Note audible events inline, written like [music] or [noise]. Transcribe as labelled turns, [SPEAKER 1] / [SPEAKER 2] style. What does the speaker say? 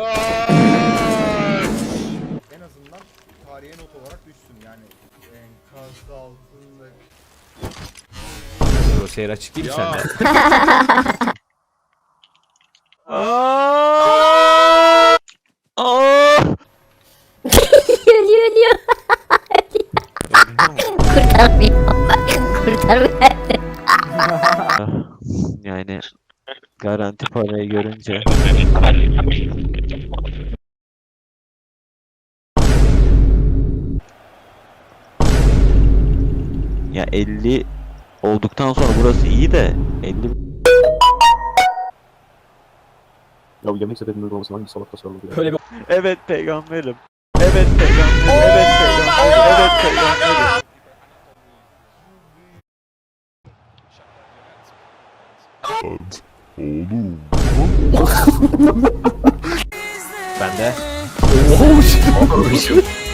[SPEAKER 1] Ateş! En azından tarihe not olarak düşsün yani. Enkaz altında...
[SPEAKER 2] O şehir açık değil mi sende? Aa! Aa!
[SPEAKER 3] ölüyor ölüyor. Kurtar beni. Kurtar beni.
[SPEAKER 4] yani garanti parayı görünce ya 50 olduktan sonra burası iyi de 50
[SPEAKER 5] Ya bu yemek sepetinin uygulamasını hangi salak tasarladı ya?
[SPEAKER 2] Böyle bir
[SPEAKER 4] Evet peygamberim. Evet peygamberim. Evet peygamberim. Evet peygamberim.
[SPEAKER 2] bende.
[SPEAKER 5] Oh [laughs] shit.